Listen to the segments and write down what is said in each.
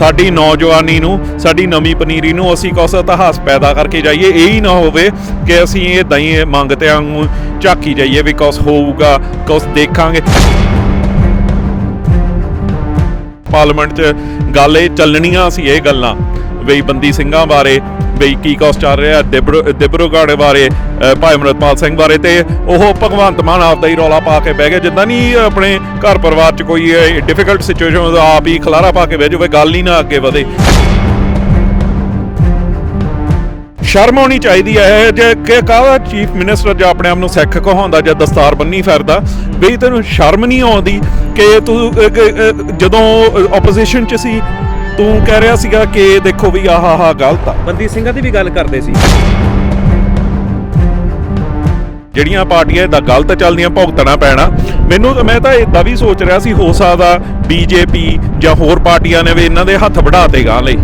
ਸਾਡੀ ਨੌਜਵਾਨੀ ਨੂੰ, ਸਾਡੀ ਨਵੀਂ ਪਨੀਰੀ ਨੂੰ ਅਸੀਂ ਕੁਛ ਇਤਿਹਾਸ ਪੈਦਾ ਕਰਕੇ ਜਾਈਏ। ਇਹ ਹੀ ਨਾ ਹੋਵੇ ਕਿ ਅਸੀਂ ਇਹ ਦਹੀਂ ਮੰਗਤੇ ਵਾਂਗੂ ਝਾਕੀ ਜਾਈਏ ਵੀ ਕੁਛ ਹੋਊਗਾ ਕੁਛ ਦੇਖਾਂਗੇ। ਪਾਰਲੀਮੈਂਟ 'ਚ ਗੱਲ ਇਹ ਚੱਲਣੀਆਂ ਸੀ ਇਹ ਗੱਲਾਂ। ਬਈ ਬੰਦੀ ਸਿੰਘਾਂ ਬਾਰੇ ਬਈ ਕੀ ਕੁਛ ਚੱਲ ਰਿਹਾ, ਦਿਬਰੂ- ਬਾਰੇ ਭਾਈ ਅਮਰਤਪਾਲ ਸਿੰਘ ਬਾਰੇ ਤੇ ਉਹ ਭਗਵੰਤ ਮਾਨ ਆਪਦਾ ਹੀ ਰੌਲਾ ਪਾ ਕੇ ਬਹਿ ਗਿਆ ਜਿੱਦਾਂ ਨਹੀਂ ਆਪਣੇ ਘਰ ਪਰਿਵਾਰ 'ਚ ਕੋਈ ਡਿਫਿਕਲਟ ਸਿਚੁਏਸ਼ਨ ਆਪ ਹੀ ਖਲਾਰਾ ਪਾ ਕੇ ਬਹਿ ਜਾਵੇ, ਗੱਲ ਹੀ ਨਾ ਅੱਗੇ ਵਧੇ। ਸ਼ਰਮ ਆਉਣੀ ਚਾਹੀਦੀ ਹੈ, ਜੇ ਕਿ ਕਾਹਦਾ ਚੀਫ ਮਿਨਿਸਟਰ ਜਾਂ ਆਪਣੇ ਆਪ ਨੂੰ ਸਿੱਖ ਕਹਾਉਂਦਾ ਜਾਂ ਦਸਤਾਰ ਬੰਨੀ ਫਿਰਦਾ ਵੀ ਤੈਨੂੰ ਸ਼ਰਮ ਨਹੀਂ ਆਉਂਦੀ ਕਿ ਤੂੰ ਜਦੋਂ ਆਪੋਜੀਸ਼ਨ 'ਚ ਸੀ ਤੂੰ ਕਹਿ ਰਿਹਾ ਸੀਗਾ ਕਿ ਦੇਖੋ ਵੀ ਆਹ ਆਹ ਗਲਤ ਆ। ਬੰਦੀ ਸਿੰਘਾਂ ਦੀ ਵੀ ਗੱਲ ਕਰਦੇ ਸੀ। ਜਿਹੜੀਆਂ ਪਾਰਟੀਆਂ ਦਾ ਗਲਤ ਚੱਲਦੀਆਂ ਭੁਗਤਣਾ ਪੈਣਾ। ਮੈਨੂੰ ਤਾਂ ਮੈਂ ਤਾਂ ਇਦਾਂ ਵੀ ਸੋਚ ਰਿਹਾ ਸੀ ਹੋ ਸਕਦਾ ਬੀਜੇਪੀ ਜਾਂ ਹੋਰ ਪਾਰਟੀਆਂ ਨੇ ਵੀ ਇਹਨਾਂ ਦੇ ਹੱਥ ਵੜਾਤੇ ਗਾਂ ਲਈ।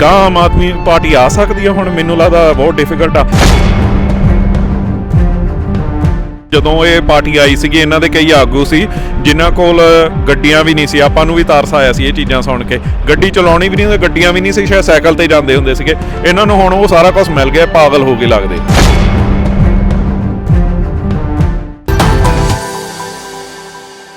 ਗਾਂ ਆਮ ਆਦਮੀ ਪਾਰਟੀ ਆ ਸਕਦੀ ਹੈ ਹੁਣ ਮੈਨੂੰ ਲੱਗਦਾ ਬਹੁਤ ਡਿਫਿਕਲਟ ਆ। ਜਦੋਂ ਇਹ ਪਾਰਟੀ ਆਈ ਸੀਗੀ, ਇਹਨਾਂ ਦੇ ਕਈ ਆਗੂ ਸੀ, ਜਿਨ੍ਹਾਂ ਕੋਲ ਗੱਡੀਆਂ ਵੀ ਨਹੀਂ ਸੀ। ਆਪਾਂ ਨੂੰ ਵੀ ਤਰਸ ਆਇਆ ਸੀ ਇਹ ਚੀਜ਼ਾਂ ਸੁਣ ਕੇ। ਗੱਡੀ ਚਲਾਉਣੀ ਵੀ ਨਹੀਂ, ਤੇ ਗੱਡੀਆਂ ਵੀ ਨਹੀਂ ਸੀ, ਸ਼ਾਇਦ ਸਾਈਕਲ ਤੇ ਜਾਂਦੇ ਹੁੰਦੇ ਸੀਗੇ। ਇਹਨਾਂ ਨੂੰ ਹੁਣ ਉਹ ਸਾਰਾ ਕੁਝ ਮਿਲ ਗਿਆ ਪਾਗਲ ਹੋ ਕੇ ਲੱਗਦੇ।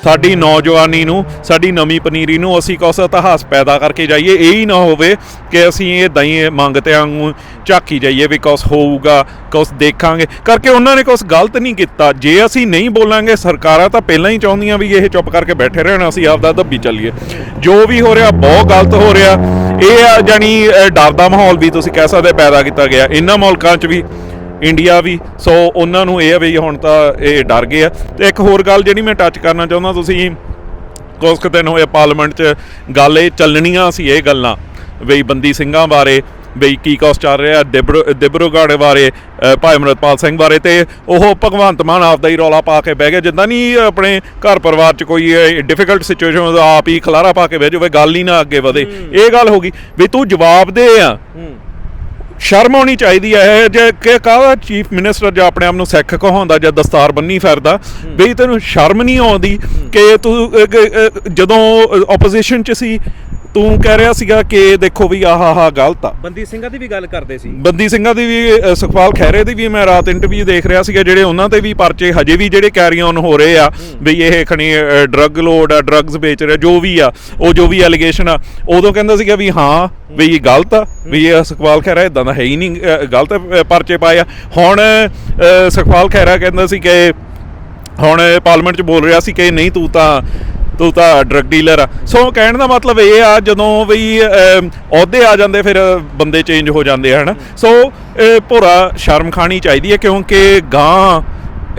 ਸਾਡੀ ਨੌਜਵਾਨੀ ਨੂੰ, ਸਾਡੀ ਨਵੀਂ ਪਨੀਰੀ ਨੂੰ ਅਸੀਂ ਕੁਛ ਇਤਿਹਾਸ ਪੈਦਾ ਕਰਕੇ ਜਾਈਏ। ਇਹ ਹੀ ਨਾ ਹੋਵੇ ਕਿ ਅਸੀਂ ਇਹ ਦਹੀਂ ਮੰਗਤੇ ਵਾਂਗੂ ਝਾਕੀ ਜਾਈਏ ਵੀ ਕੁਛ ਹੋਊਗਾ ਕੁਛ ਦੇਖਾਂਗੇ। ਕਰਕੇ ਉਹਨਾਂ ਨੇ ਕੁਛ ਗਲਤ ਨਹੀਂ ਕੀਤਾ। ਜੇ ਅਸੀਂ ਨਹੀਂ ਬੋਲਾਂਗੇ, ਸਰਕਾਰਾਂ ਤਾਂ ਪਹਿਲਾਂ ਹੀ ਚਾਹੁੰਦੀਆਂ ਵੀ ਇਹ ਚੁੱਪ ਕਰਕੇ ਬੈਠੇ ਰਹਿਣ, ਅਸੀਂ ਆਪਦਾ ਦੱਬੀ ਚੱਲੀਏ। ਜੋ ਵੀ ਹੋ ਰਿਹਾ, ਬਹੁਤ ਗਲਤ ਹੋ ਰਿਹਾ। ਇਹ ਆ ਜਾਨੀ ਡਰ ਦਾ ਮਾਹੌਲ ਵੀ ਤੁਸੀਂ ਕਹਿ ਸਕਦੇ, ਪੈਦਾ ਕੀਤਾ ਗਿਆ। ਇਹਨਾਂ ਮੁਲਕਾਂ 'ਚ ਵੀ ਇੰਡੀਆ ਵੀ। ਸੋ ਉਹਨਾਂ ਨੂੰ ਇਹ ਆ ਵੀ ਹੁਣ ਤਾਂ ਇਹ ਡਰ ਗਏ ਆ। ਤੇ ਇੱਕ ਹੋਰ ਗੱਲ ਜਿਹੜੀ ਮੈਂ ਟੱਚ ਕਰਨਾ ਚਾਹੁੰਦਾ ਤੁਸੀਂ ਕੁਝ ਕੁ ਦਿਨ ਹੋਏ ਪਾਰਲੀਮੈਂਟ 'ਚ ਗੱਲ ਇਹ ਚੱਲਣੀਆਂ ਸੀ ਇਹ ਗੱਲਾਂ ਬਈ ਬੰਦੀ ਸਿੰਘਾਂ ਬਾਰੇ ਬਈ ਕੀ ਕੁਛ ਚੱਲ ਰਿਹਾ ਦਿਬਰੂ- ਦਿਬਰੂਗੜ੍ਹ ਬਾਰੇ ਭਾਈ ਅਮਰਤਪਾਲ ਸਿੰਘ ਬਾਰੇ ਤੇ ਉਹ ਭਗਵੰਤ ਮਾਨ ਆਪਦਾ ਹੀ ਰੌਲਾ ਪਾ ਕੇ ਬਹਿ ਗਿਆ। ਜਿੱਦਾਂ ਨਹੀਂ ਆਪਣੇ ਘਰ ਪਰਿਵਾਰ 'ਚ ਕੋਈ ਡਿਫਿਕਲਟ ਸਿਚੁਏਸ਼ਨ ਆਪ ਹੀ ਖਲਾਰਾ ਪਾ ਕੇ ਬਹਿ ਜਾਵੇ ਗੱਲ ਹੀ ਨਾ ਅੱਗੇ ਵਧੇ। ਇਹ ਗੱਲ ਹੋ ਗਈ ਵੀ ਤੂੰ ਜਵਾਬ ਦੇ ਆ ਸ਼ਰਮ ਆਉਣੀ ਚਾਹੀਦੀ ਹੈ ਜੇ ਕਿ ਕਾਹਦਾ ਚੀਫ ਮਿਨਿਸਟਰ ਜਾਂ ਆਪਣੇ ਆਪ ਨੂੰ ਸਿੱਖ ਕਹਾਉਂਦਾ ਜਾਂ ਦਸਤਾਰ ਬੰਨੀ ਫਿਰਦਾ ਵੀ ਤੈਨੂੰ ਸ਼ਰਮ ਨਹੀਂ ਆਉਂਦੀ ਕਿ ਤੂੰ ਜਦੋਂ ਆਪੋਜੀਸ਼ਨ 'ਚ ਸੀ ਤੂੰ ਕਹਿ ਰਿਹਾ ਸੀਗਾ ਕਿ ਦੇਖੋ ਵੀ ਆਹ ਆਹ ਗਲਤ ਆ। ਬੰਦੀ ਸਿੰਘਾਂ ਦੀ ਵੀ ਗੱਲ ਕਰਦੇ ਸੀ। ਬੰਦੀ ਸਿੰਘਾਂ ਦੀ ਵੀ ਅ, ਸੁਖਪਾਲ ਖਹਿਰੇ ਦੀ ਵੀ ਮੈਂ ਰਾਤ ਇੰਟਰਵਿਊ ਦੇਖ ਰਿਹਾ ਸੀਗਾ ਜਿਹੜੇ ਉਹਨਾਂ ਤੇ ਵੀ ਪਰਚੇ ਹਜੇ ਵੀ ਜਿਹੜੇ ਕੈਰੀ ਔਨ ਹੋ ਰਹੇ ਆ ਵੀ ਇਹ ਖਣੀ ਡਰੱਗ ਲੋਡ ਆ ਡਰੱਗਸ ਵੇਚ ਰਿਹਾ ਜੋ ਵੀ ਆ ਉਹ ਜੋ ਵੀ ਐਲੀਗੇਸ਼ਨ ਆ ਉਦੋਂ ਕਹਿੰਦਾ ਸੀਗਾ ਵੀ ਹਾਂ ਵੀ ਇਹ ਗਲਤ ਆ ਵੀ ਇਹ ਸੁਖਪਾਲ ਖਹਿਰਾ ਇਦਾਂ ਦਾ ਹੈ ਹੀ ਨਹੀਂ ਅ, ਗਲਤ ਅ, ਪਰਚੇ ਪਾਏ ਆ। ਹੁਣ ਅ, ਸੁਖਪਾਲ ਖਹਿਰਾ ਕਹਿੰਦਾ ਸੀ ਕਿ ਹੁਣ ਪਾਰਲੀਮੈਂਟ 'ਚ ਬੋਲ ਰਿਹਾ ਸੀ ਕਿ ਨਹੀਂ ਤੂੰ ਤਾਂ ਤੂੰ ਤਾਂ ਡਰਗ ਡੀਲਰ ਆ। ਸੋ ਕਹਿਣ ਦਾ ਮਤਲਬ ਇਹ ਆ, ਜਦੋਂ ਵੀ ਅਹੁਦੇ ਆ ਜਾਂਦੇ, ਫਿਰ ਬੰਦੇ ਚੇਂਜ ਹੋ ਜਾਂਦੇ ਹਨ। ਸੋ ਇਹ ਭੋਰਾ, ਸ਼ਰਮ ਖਾਣੀ ਚਾਹੀਦੀ ਹੈ ਕਿਉਂਕਿ ਗਾਂ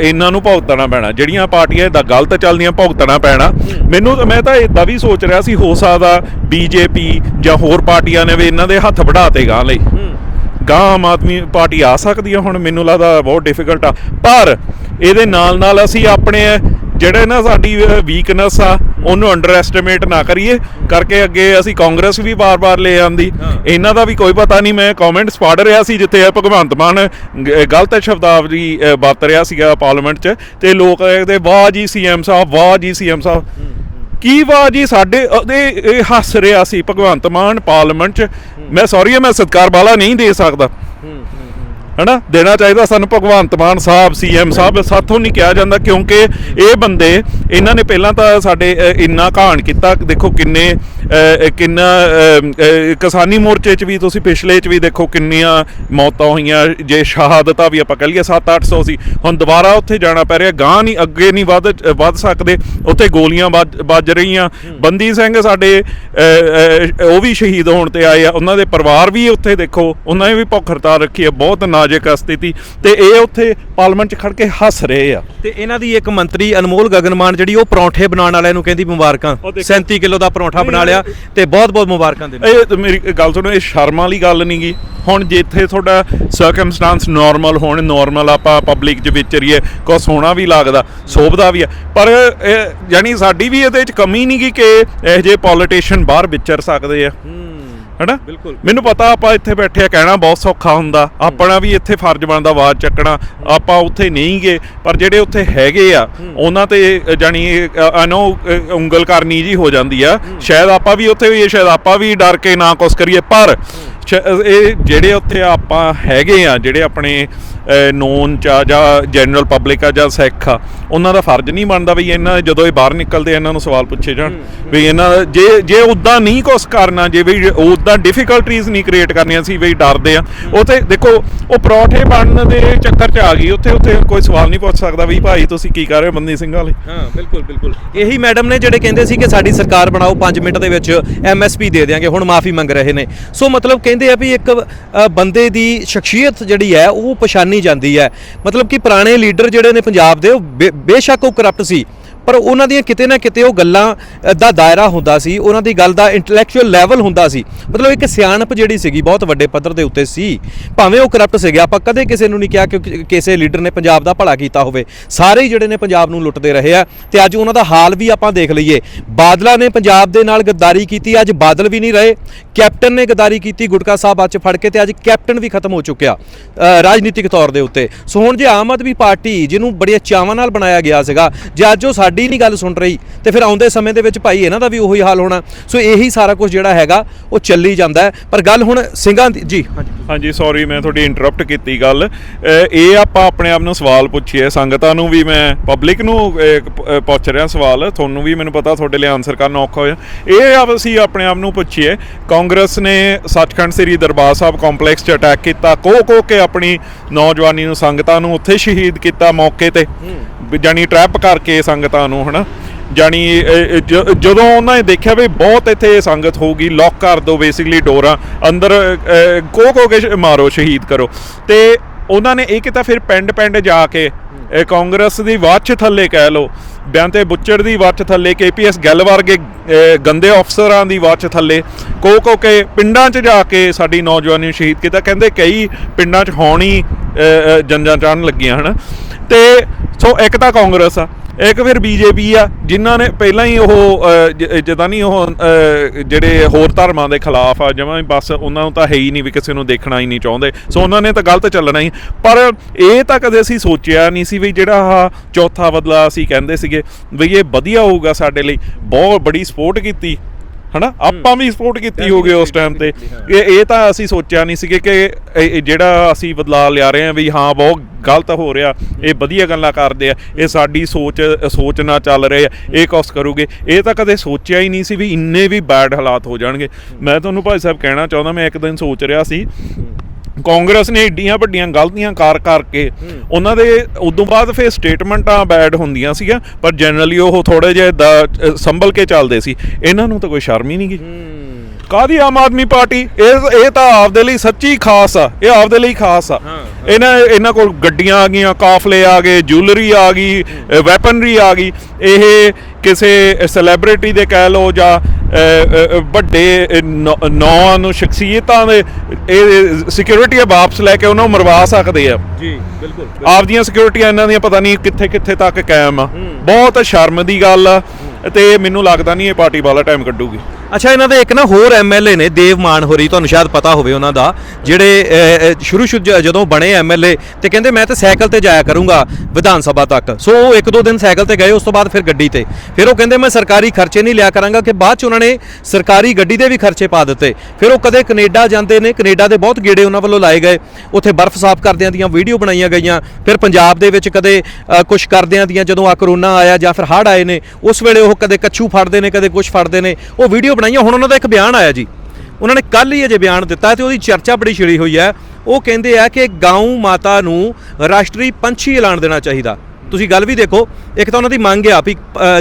ਇਹਨਾਂ ਨੂੰ ਭੁਗਤਣਾ ਪੈਣਾ। ਜਿਹੜੀਆਂ ਪਾਰਟੀਆਂ ਦਾ ਗਲਤ ਚੱਲਦੀਆਂ, ਭੁਗਤਣਾ ਪੈਣਾ। ਮੈਨੂੰ ਮੈਂ ਤਾਂ ਇਦਾਂ ਵੀ ਸੋਚ ਰਿਹਾ ਸੀ, ਹੋ ਸਕਦਾ ਬੀਜੇਪੀ ਜਾਂ ਹੋਰ ਪਾਰਟੀਆਂ ਨੇ ਵੀ ਇਹਨਾਂ ਦੇ ਹੱਥ ਵਢਾਤੇ ਗਾਂ ਲਈ। ਗਾਂ ਆਮ ਆਦਮੀ ਪਾਰਟੀ ਆ ਸਕਦੀ ਹੈ ਹੁਣ, ਮੈਨੂੰ ਲੱਗਦਾ ਬਹੁਤ ਡਿਫਿਕਲਟ ਆ। ਪਰ ਇਹਦੇ ਨਾਲ ਨਾਲ ਅਸੀਂ ਆਪਣੇ ਜਿਹੜੇ ਨਾ ਸਾਡੀ ਵੀਕਨੈਸ ਆ ਉਹਨੂੰ ਅੰਡਰ ਐਸਟੀਮੇਟ ਨਾ ਕਰੀਏ। ਕਰਕੇ ਅੱਗੇ ਅਸੀਂ ਕਾਂਗਰਸ ਵੀ ਬਾਰ-ਬਾਰ ਲੈ ਆਂਦੀ। ਇਹਨਾਂ ਦਾ ਵੀ ਕੋਈ ਪਤਾ ਨਹੀਂ ਮੈਂ ਕਮੈਂਟਸ ਪੜ੍ਹ ਰਿਹਾ ਸੀ ਜਿੱਥੇ ਭਗਵੰਤ ਮਾਨ ਗਲਤ ਸ਼ਬਦਾਵਲੀ ਵਰਤ ਰਿਹਾ ਸੀਗਾ ਪਾਰਲੀਮੈਂਟ 'ਚ। ਤੇ ਲੋਕ ਕਹਿੰਦੇ ਵਾਹ ਜੀ ਸੀਐਮ ਸਾਹਿਬ ਵਾਹ ਜੀ ਸੀਐਮ ਸਾਹਿਬ। ਕੀ ਵਾਹ ਜੀ ਸਾਡੇ ਇਹ ਹੱਸ ਰਿਹਾ ਸੀ ਭਗਵੰਤ ਮਾਨ ਪਾਰਲੀਮੈਂਟ 'ਚ। ਮੈਂ ਸੌਰੀ ਮੈਂ ਸਤਕਾਰ ਵਾਲਾ ਨਹੀਂ ਦੇ ਸਕਦਾ। ਹਨਾ? ਦੇਣਾ ਚਾਹੀਦਾ ਸਾਨੂੰ ਭਗਵੰਤ ਮਾਨ ਸਾਹਿਬ ਸੀਐਮ ਸਾਹਿਬ, ਸਾਥੋਂ ਨਹੀਂ ਕਿਹਾ ਜਾਂਦਾ ਕਿਉਂਕਿ ਇਹ ਬੰਦੇ, ਇਹਨਾਂ ਨੇ ਪਹਿਲਾਂ ਤਾਂ ਸਾਡੇ ਇੰਨਾ ਘਾਣ ਕੀਤਾ, ਦੇਖੋ ਕਿੰਨੇ ਕਿੰਨਾ ਕਿਸਾਨੀ ਮੋਰਚੇ 'ਚ ਵੀ ਤੁਸੀਂ ਪਿਛਲੇ 'ਚ ਵੀ ਦੇਖੋ ਕਿੰਨੀਆਂ ਮੌਤਾਂ ਹੋਈਆਂ ਜੇ ਸ਼ਹਾਦਤਾਂ ਵੀ ਆਪਾਂ ਕਹ ਲਈਏ 7-800 ਸੀ ਹੁਣ ਦੁਬਾਰਾ ਉੱਥੇ ਜਾਣਾ ਪੈ ਰਿਹਾ ਗਾਂ ਨਹੀਂ ਅੱਗੇ ਨਹੀਂ ਵੱਧ ਵੱਧ ਸਕਦੇ ਉੱਥੇ ਗੋਲੀਆਂ ਵੱਜ ਰਹੀਆਂ। ਬੰਦੀ ਸਿੰਘ ਸਾਡੇ ਉਹ ਵੀ ਸ਼ਹੀਦ ਹੋਣ ਤੇ ਆਏ ਆ ਉਹਨਾਂ ਦੇ ਪਰਿਵਾਰ ਵੀ ਉੱਥੇ ਦੇਖੋ ਉਹਨਾਂ ਨੇ ਵੀ ਭੁੱਖ ਹੜਤਾਲ ਰੱਖੀ ਹੈ ਬਹੁਤ ਨਾਜ਼ੁਕ ਸਥਿਤੀ। ਤੇ ਇਹ ਉੱਥੇ ਪਾਰਲੀਮੈਂਟ 'ਚ ਖੜ ਕੇ ਹੱਸ ਰਹੇ ਆ। ਤੇ ਇਹਨਾਂ ਦੀ ਇੱਕ ਮੰਤਰੀ ਅਨਮੋਲ ਗਗਨਮਾਨ ਜਿਹੜੀ ਉਹ ਪਰੌਂਠੇ ਬਣਾਉਣ ਵਾਲਿਆਂ ਨੂੰ ਕਹਿੰਦੀ ਮੁਬਾਰਕਾਂ। ਉਹ ਦੇਖੋ। 37 ਕਿਲੋ ਦਾ ਪਰੌਂਠਾ ਬਣਾ ਲਿਆ। ਤੇ ਬਹੁਤ ਬਹੁਤ ਮੁਬਾਰਕਾਂ ਦੇ ਇਹ ਤੇ ਮੇਰੀ ਗੱਲ ਸੁਣੋ ਇਹ ਸ਼ਰਮ ਵਾਲੀ ਗੱਲ ਨਹੀਂ ਗੀ। ਹੁਣ ਜਿੱਥੇ ਤੁਹਾਡਾ ਸਰਕਮਸਟੈਂਸ ਨਾਰਮਲ ਹੋਣ ਨਾਰਮਲ ਆਪਾਂ ਪਬਲਿਕ 'ਚ ਵਿਚਰੀਏ ਕੋ ਸੋਹਣਾ ਵੀ ਲੱਗਦਾ ਸੋਭਦਾ ਵੀ ਆ। ਪਰ ਇਹ- ਯਾਨੀ ਸਾਡੀ ਵੀ ਇਹਦੇ 'ਚ ਕਮੀ ਨਹੀਂ ਗੀ ਕਿ ਇਹ ਜੇ ਪੋਲੀਟੀਸ਼ੀਅਨ ਬਾਹਰ ਵਿਚਰ ਸਕਦੇ ਆ। ਹੈਨਾ? ਬਿਲਕੁਲ। ਮੈਨੂੰ ਪਤਾ ਆਪਾਂ ਇੱਥੇ ਬੈਠੇ ਆ ਕਹਿਣਾ ਬਹੁਤ ਸੌਖਾ ਹੁੰਦਾ। ਆਪਣਾ ਵੀ ਇੱਥੇ ਫਰਜ਼ ਬਣਦਾ ਆਵਾਜ਼ ਚੱਕਣਾ। ਆਪਾਂ ਉੱਥੇ ਨਹੀਂ ਗਏ ਪਰ ਜਿਹੜੇ ਉੱਥੇ ਹੈਗੇ ਆ ਉਹਨਾਂ ਤੇ ਜਾਣੀ ਅਨੋ ਉਂਗਲ ਕਰਨੀ ਜੀ ਹੋ ਜਾਂਦੀ ਆ। ਸ਼ਾਇਦ ਆਪਾਂ ਵੀ ਉੱਥੇ ਵੀ ਸ਼ਾਇਦ ਆਪਾਂ ਵੀ ਡਰ ਕੇ ਨਾ ਕੁਛ ਕਰੀਏ ਪਰ ਇਹ ਜਿਹੜੇ ਉੱਥੇ ਆਪਾਂ ਹੈਗੇ ਆ ਜਿਹੜੇ ਆਪਣੇ ਨੋਨ ਚ ਜਾਂ ਜਨਰਲ ਪਬਲਿਕ ਆ ਜਾਂ ਸਿੱਖ ਆ ਉਹਨਾਂ ਦਾ ਫਰਜ਼ ਨਹੀਂ ਬਣਦਾ ਵੀ ਇਹਨਾਂ ਜਦੋਂ ਇਹ ਬਾਹਰ ਨਿਕਲਦੇ ਇਹਨਾਂ ਨੂੰ ਸਵਾਲ ਪੁੱਛੇ ਜਾਣ। ਵੀ ਇਹਨਾਂ ਜੇ ਜੇ ਉਦਾਂ ਨਹੀਂ ਕੁਛ ਕਰਨਾ ਜੇ ਵੀ ਉਦਾਂ ਡਿਫਿਕਲਟੀਜ਼ ਨਹੀਂ ਕ੍ਰੀਏਟ ਕਰਨੀਆਂ ਸੀ ਵੀ ਡਰਦੇ ਆ ਉੱਥੇ ਦੇਖੋ ਉਹ ਪਰੌਠੇ ਬਣਨ ਦੇ ਚੱਕਰ ਚ ਆ ਗਈ ਉੱਥੇ ਉੱਥੇ ਕੋਈ ਸਵਾਲ ਨਹੀਂ ਪੁੱਛ ਸਕਦਾ ਵੀ ਭਾਈ ਤੁਸੀਂ ਕੀ ਕਰ ਰਹੇ ਹੋ ਬੰਦੀ ਸਿੰਘ ਵਾਲੇ? ਹਾਂ ਬਿਲਕੁਲ ਬਿਲਕੁਲ। ਇਹੀ ਮੈਡਮ ਨੇ ਜਿਹੜੇ ਕਹਿੰਦੇ ਸੀ ਕਿ ਸਾਡੀ ਸਰਕਾਰ ਬਣਾਓ 5 ਮਿੰਟ ਦੇ ਵਿੱਚ ਐਮਐਸਪੀ ਦੇ ਦੇਾਂਗੇ ਹੁਣ ਮਾਫੀ ਮੰਗ ਰਹੇ ਨੇ। ਸੋ ਮਤਲਬ ਕਹਿੰਦੇ ਆ ਵੀ ਇੱਕ ਬੰਦੇ ਦੀ ਸ਼ਖਸੀਅਤ ਜਿਹੜੀ ਹੈ, ਉਹ ਪਛਾਣੀ ਜਾਂਦੀ ਹੈ। ਮਤਲਬ ਕਿ ਪੁਰਾਣੇ ਲੀਡਰ ਜਿਹੜੇ ਨੇ ਪੰਜਾਬ ਦੇ, ਉਹ ਬੇ- ਬੇਸ਼ੱਕ ਉਹ ਕਰਪਟ ਸੀ। ਪਰ ਉਹਨਾਂ ਦੀਆਂ ਕਿਤੇ ਨਾ ਕਿਤੇ ਉਹ ਗੱਲਾਂ ਦਾ ਦਾਇਰਾ ਹੁੰਦਾ ਸੀ, ਉਹਨਾਂ ਦੀ ਗੱਲ ਦਾ ਇੰਟੈਲੈਕਚੁਅਲ ਲੈਵਲ ਹੁੰਦਾ ਸੀ। ਮਤਲਬ ਇੱਕ ਸਿਆਣਪ ਜਿਹੜੀ ਸੀਗੀ, ਬਹੁਤ ਵੱਡੇ ਪੱਧਰ ਦੇ ਉੱਤੇ ਸੀ। ਭਾਵੇਂ ਉਹ ਕਰਪਟ ਸੀਗੇ, ਆਪਾਂ ਕਦੇ ਕਿਸੇ ਨੂੰ ਨਹੀਂ ਕਿਹਾ ਕਿ ਕਿਸੇ ਲੀਡਰ ਨੇ ਪੰਜਾਬ ਦਾ ਭਲਾ ਕੀਤਾ ਹੋਵੇ। ਸਾਰੇ ਹੀ ਜਿਹੜੇ ਨੇ ਪੰਜਾਬ ਨੂੰ ਲੁੱਟਦੇ ਰਹੇ ਆ, ਤੇ ਅੱਜ ਉਹਨਾਂ ਦਾ ਹਾਲ ਵੀ ਆਪਾਂ ਦੇਖ ਲਈਏ। ਬਾਦਲਾਂ ਨੇ ਪੰਜਾਬ ਦੇ ਨਾਲ ਗੱਦਾਰੀ ਕੀਤੀ, ਅੱਜ ਬਾਦਲ ਵੀ ਨਹੀਂ ਰਹੇ। ਕੈਪਟਨ ਨੇ ਗੱਦਾਰੀ ਕੀਤੀ, ਗੁਟਕਾ ਸਾਹਿਬ ਅੱਜ ਫੜ ਕੇ, ਤੇ ਅੱਜ ਕੈਪਟਨ ਵੀ ਖਤਮ ਹੋ ਚੁੱਕਿਆ ਰਾਜਨੀਤਿਕ ਤੌਰ ਦੇ ਉੱਤੇ। ਸੋ ਹੁਣ ਜੇ ਆਮ ਆਦਮੀ ਪਾਰਟੀ, ਜਿਹਨੂੰ ਬੜੀਆਂ ਚਾਵਾਂ ਨਾਲ ਬਣਾਇਆ ਗਿਆ ਸੀਗਾ, ਜੇ ਅੱਜ ਉਹ ਸਾਡੀ ਨਹੀਂ ਗੱਲ ਸੁਣ ਰਹੀ ਤੇ ਫਿਰ ਆਉਂਦੇ ਸਮੇਂ ਦੇ ਵਿੱਚ ਭਾਈ ਇਹਨਾਂ ਦਾ ਵੀ ਉਹੀ ਹਾਲ ਹੋਣਾ। ਸੋ ਇਹੀ ਸਾਰਾ ਕੁਝ ਜਿਹੜਾ ਹੈਗਾ ਉਹ ਚੱਲੀ ਜਾਂਦਾ ਪਰ ਗੱਲ ਹੁਣ ਸਿੰਘਾਂ ਦੀ ਜੀ। ਹਾਂਜੀ। ਹਾਂਜੀ ਸੌਰੀ ਮੈਂ ਤੁਹਾਡੀ ਇੰਟਰਰਪਟ ਕੀਤੀ ਗੱਲ। ਇਹ ਆਪਾਂ ਆਪਣੇ ਆਪ ਨੂੰ ਸਵਾਲ ਪੁੱਛੀਏ। ਸੰਗਤਾਂ ਨੂੰ ਵੀ ਮੈਂ ਪਬਲਿਕ ਨੂੰ ਪੁੱਛ ਰਿਹਾ ਸਵਾਲ। ਤੁਹਾਨੂੰ ਵੀ ਮੈਨੂੰ ਪਤਾ ਤੁਹਾਡੇ ਲਈ ਆਨਸਰ ਕਰਨਾ ਔਖਾ ਹੋਇਆ। ਇਹ ਆਪ ਅਸੀਂ ਆਪਣੇ ਆਪ ਨੂੰ ਪੁੱਛੀਏ। ਕਾਂਗਰਸ ਨੇ ਸੱਚਖੰਡ ਸ੍ਰੀ ਦਰਬਾਰ ਸਾਹਿਬ ਕੰਪਲੈਕਸ 'ਚ ਅਟੈਕ ਕੀਤਾ। ਕੋ ਕੋ ਕੇ ਆਪਣੀ ਨੌਜਵਾਨੀ ਨੂੰ ਸੰਗਤਾਂ ਨੂੰ ਉੱਥੇ ਸ਼ਹੀਦ ਕੀਤਾ ਮੌਕੇ ਤੇ। ਵੀ ਜਾਣੀ ਟਰੈਪ ਕਰਕੇ ਸੰਗਤਾਂ ਨੂੰ, ਹਨਾ? ਜਾਣੀ ਜਦੋਂ ਉਹਨਾਂ ਨੇ ਦੇਖਿਆ ਵੀ ਬਹੁਤ ਇੱਥੇ ਸੰਗਤ ਹੋਊਗੀ ਲੌਕ ਕਰ ਦਿਓ ਬੇਸਿਕਲੀ ਡੋਰਾਂ, ਅੰਦਰ ਕੋ ਕੋ ਕੇ ਮਾਰੋ, ਸ਼ਹੀਦ ਕਰੋ। ਤੇ ਉਹਨਾਂ ਨੇ ਇਹ ਕੀਤਾ, ਫਿਰ ਪਿੰਡ ਪਿੰਡ ਜਾ ਕੇ, ਇਹ ਕਾਂਗਰਸ ਦੀ ਵਾਚ ਥੱਲੇ ਕਹਿ ਲਓ ਬਿਆਨ ਬੁੱਚੜ ਦੀ ਵਾਚ ਥੱਲੇ, ਕੇਪੀਐਸ ਗੱਲ ਵਰਗੇ ਗੰਦੇ ਅਫਸਰਾਂ ਦੀ ਵਾਚ ਥੱਲੇ, ਕੋ ਕੋ ਕੇ ਪਿੰਡਾਂ 'ਚ ਜਾ ਕੇ ਸਾਡੀ ਨੌਜਵਾਨੀ ਨੂੰ ਸ਼ਹੀਦ ਕੀਤਾ। ਕਹਿੰਦੇ ਕਈ ਪਿੰਡਾਂ 'ਚ ਹੌਣੀ ਜੰਜਾਂ ਚਾਣ ਲੱਗੀਆਂ ਹਨ। ਤੇ, ਸੋ ਇੱਕ ਤਾਂ ਕਾਂਗਰਸ ਆ ਇੱਕ ਫਿਰ ਬੀਜੇਪੀ ਆ ਜਿਨ੍ਹਾਂ ਨੇ ਪਹਿਲਾਂ ਹੀ ਉਹ ਅ, ਜਿੱਦਾਂ ਨਹੀਂ ਉਹ ਜਿਹੜੇ ਹੋਰ ਧਰਮਾਂ ਦੇ ਖਿਲਾਫ ਆ ਜਮਾਂ ਬਸ ਉਹਨਾਂ ਨੂੰ ਤਾਂ ਹੈ ਹੀ ਨਹੀਂ ਵੀ ਕਿਸੇ ਨੂੰ ਦੇਖਣਾ ਹੀ ਨਹੀਂ ਚਾਹੁੰਦੇ। ਸੋ ਉਹਨਾਂ ਨੇ ਤਾਂ ਗਲਤ ਚੱਲਣਾ ਹੀ। ਪਰ ਇਹ ਤਾਂ ਕਦੇ ਅਸੀਂ ਸੋਚਿਆ ਨਹੀਂ ਸੀ ਵੀ ਜਿਹੜਾ ਆ ਚੌਥਾ ਬਦਲਾ ਅਸੀਂ ਕਹਿੰਦੇ ਸੀਗੇ ਵੀ ਇਹ ਵਧੀਆ ਹੋਊਗਾ ਸਾਡੇ ਲਈ। ਬਹੁਤ ਬੜੀ ਸਪੋਰਟ ਕੀਤੀ। ਹਨਾ? ਆਪਾਂ ਵੀ ਸਪੋਰਟ ਕੀਤੀ ਹੋਗੇ ਉਸ ਟਾਈਮ ਤੇ। ਇਹ ਇਹ ਤਾਂ ਅਸੀਂ ਸੋਚਿਆ ਨਹੀਂ ਸੀਗੇ ਕਿ ਜਿਹੜਾ ਅਸੀਂ ਬਦਲਾਅ ਲਿਆ ਰਹੇ ਹਾਂ ਵੀ ਹਾਂ ਬਹੁਤ ਗਲਤ ਹੋ ਰਿਹਾ। ਇਹ ਵਧੀਆ ਗੱਲਾਂ ਕਰਦੇ ਆ। ਇਹ ਸਾਡੀ ਸੋਚ ਸੋਚ ਨਾਲ ਚੱਲ ਰਹੇ ਆ। ਇਹ ਕੁਛ ਕਰੂਗੇ। ਇਹ ਤਾਂ ਕਦੇ ਸੋਚਿਆ ਹੀ ਨਹੀਂ ਸੀ ਵੀ ਇੰਨੇ ਵੀ ਬੈਡ ਹਾਲਾਤ ਹੋ ਜਾਣਗੇ। ਮੈਂ ਤੁਹਾਨੂੰ ਭਾਈ ਸਾਹਿਬ ਕਹਿਣਾ ਚਾਹੁੰਦਾ ਮੈਂ ਇੱਕ ਦਿਨ ਸੋਚ ਰਿਹਾ ਸੀ ਕਾਂਗਰਸ ਨੇ ਏਡੀਆਂ ਵੱਡੀਆਂ ਗਲਤੀਆਂ ਕਰ ਕਰਕੇ ਉਹਨਾਂ ਦੇ ਉਦੋਂ ਬਾਅਦ ਫਿਰ ਸਟੇਟਮੈਂਟਾਂ ਬੈਡ ਹੁੰਦੀਆਂ ਸੀਗੀਆਂ ਪਰ ਜਨਰਲੀ ਉਹ ਥੋੜੇ ਜਿਹਾ ਸੰਭਲ ਕੇ ਚੱਲਦੇ ਸੀ। ਇਹਨਾਂ ਨੂੰ ਤਾਂ ਕੋਈ ਸ਼ਰਮ ਹੀ ਨਹੀਂ ਗਈ ਕਾਦੀ ਆਮ ਆਦਮੀ ਪਾਰਟੀ? ਇਹ ਇਹ ਤਾਂ ਆਪਦੇ ਲਈ ਸੱਚੀ ਖਾਸ ਆ। ਇਹ ਆਪਦੇ ਲਈ ਖਾਸ ਆ। ਇਹਨਾਂ ਇਹਨਾਂ ਕੋਲ ਗੱਡੀਆਂ ਆ ਗਈਆਂ ਕਾਫਲੇ ਆ ਗਏ ਜੁਐਲਰੀ ਆ ਗਈ ਵੈਪਨਰੀ ਆ ਗਈ। ਇਹ ਕਿਸੇ ਸੈਲੀਬ੍ਰਿਟੀ ਦੇ ਕਹਿ ਲੋ ਜਾਂ ਵੱਡੇ ਨੌਂ ਨੂੰ ਸ਼ਖਸੀਅਤਾਂ ਦੇ ਇਹ ਸਿਕਿਉਰਿਟੀ ਵਾਪਸ ਲੈ ਕੇ ਉਹਨਾਂ ਨੂੰ ਮਰਵਾ ਸਕਦੇ ਆ। ਜੀ ਬਿਲਕੁਲ ਆਪਦੀਆਂ ਸਿਕਿਉਰਿਟੀਆਂ ਇਹਨਾਂ ਦੀਆਂ ਪਤਾ ਨਹੀਂ ਕਿੱਥੇ ਕਿੱਥੇ ਤੱਕ ਕਾਇਮ ਆ। ਬਹੁਤ ਸ਼ਰਮ ਦੀ ਗੱਲ ਆ ਤੇ ਮੈਨੂੰ ਲੱਗਦਾ ਨਹੀਂ ਇਹ ਪਾਰਟੀ ਵਾਲਾ ਟਾਈਮ ਕੱਢੂਗੀ। ਅੱਛਾ, ਇਹਨਾਂ ਦੇ ਇੱਕ ਨਾ ਹੋਰ ਐਮਐਲਏ ਨੇ, ਦੇਵ ਮਾਨ ਹੋਰੀ, ਤੁਹਾਨੂੰ ਸ਼ਾਇਦ ਪਤਾ ਹੋਵੇ ਉਹਨਾਂ ਦਾ, ਜਿਹੜੇ ਸ਼ੁਰੂ ਸ਼ੁਰੂ ਜ- ਜਦੋਂ ਬਣੇ ਐਮਐਲਏ ਤੇ ਕਹਿੰਦੇ ਮੈਂ ਤਾਂ ਸਾਈਕਲ ਤੇ ਜਾਇਆ ਕਰੂੰਗਾ ਵਿਧਾਨ ਸਭਾ ਤੱਕ। ਸੋ ਉਹ ਇੱਕ ਦੋ ਦਿਨ ਸਾਈਕਲ ਤੇ ਗਏ, ਉਸ ਤੋਂ ਬਾਅਦ ਫਿਰ ਗੱਡੀ ਤੇ। ਫਿਰ ਉਹ ਕਹਿੰਦੇ ਮੈਂ ਸਰਕਾਰੀ ਖਰਚੇ ਨਹੀਂ ਲਿਆ ਕਰਾਂਗਾ ਕਿ ਬਾਅਦ ਚ ਉਹਨਾਂ ਨੇ ਸਰਕਾਰੀ ਗੱਡੀ ਦੇ ਵੀ ਖਰਚੇ ਪਾ ਦਿੱਤੇ। ਫਿਰ ਉਹ ਕਦੇ ਕੈਨੇਡਾ ਜਾਂਦੇ ਨੇ, ਕੈਨੇਡਾ ਦੇ ਬਹੁਤ ਗੇੜੇ ਉਹਨਾਂ ਵੱਲੋਂ ਲਾਏ ਗਏ। ਉੱਥੇ ਬਰਫ਼ ਸਾਫ਼ ਕਰਦਿਆਂ ਦੀਆਂ ਵੀਡੀਓ ਬਣਾਈਆਂ ਗਈਆਂ। ਫਿਰ ਪੰਜਾਬ ਦੇ ਵਿੱਚ ਕਦੇ ਕੁਝ ਕਰਦਿਆਂ ਦੀਆਂ ਜਦੋਂ ਆ ਕਰੋਨਾ ਆਇਆ ਜਾਂ ਫਿਰ ਹੜ੍ਹ ਆਏ ਨੇ, ਉਸ ਵੇਲੇ ਉਹ ਕਦੇ ਕੱਛੂ ਫੜਦੇ ਨੇ, ਕਦੇ ਕੁਝ ਫੜਦੇ ਨੇ। ਉਹ ਵੀਡੀਓ ਬਣਾਈਆਂ। ਹੁਣ ਉਹਨਾਂ ਦਾ ਇੱਕ ਬਿਆਨ ਆਇਆ ਜੀ। ਉਹਨਾਂ ਨੇ ਕੱਲ ਹੀ ਅਜੇ ਬਿਆਨ ਦਿੱਤਾ ਤੇ ਉਹਦੀ ਚਰਚਾ ਬੜੀ ਛਿੜੀ ਹੋਈ ਹੈ। ਉਹ ਕਹਿੰਦੇ ਆ ਕਿ ਗਾਉ ਮਾਤਾ ਨੂੰ ਰਾਸ਼ਟਰੀ ਪੰਛੀ ਐਲਾਨ ਦੇਣਾ ਚਾਹੀਦਾ। ਤੁਸੀਂ ਗੱਲ ਵੀ ਦੇਖੋ, ਇੱਕ ਤਾਂ ਉਹਨਾਂ ਦੀ ਮੰਗ ਆ ਵੀ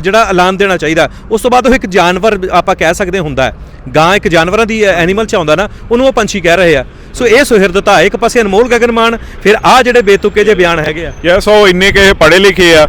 ਜਿਹੜਾ ਐਲਾਨ ਦੇਣਾ ਚਾਹੀਦਾ। ਉਸ ਤੋਂ ਬਾਅਦ ਉਹ ਇੱਕ ਜਾਨਵਰ ਆਪਾਂ ਕਹਿ ਸਕਦੇ ਹੁੰਦਾ ਹੈ। ਗਾਂ ਇੱਕ ਜਾਨਵਰਾਂ ਦੀ ਐਨੀਮਲ ਚ ਆਉਂਦਾ ਨਾ, ਉਹਨੂੰ ਉਹ ਪੰਛੀ ਕਹਿ ਰਹੇ ਆ। ਸੋ ਇਹ ਸੁਹਿਰਦਤਾ। ਇੱਕ ਪਾਸੇ ਅਨਮੋਲ ਗਗਨਮਾਨ ਫਿਰ ਆ ਜਿਹੜੇ ਬੇਤੁਕੇ ਜੇ ਬਿਆਨ ਹੈਗੇ ਆ। ਯੈਸ ਉਹ ਇੰਨੇ ਕਿ ਪੜ੍ਹੇ ਲਿਖੇ ਆ।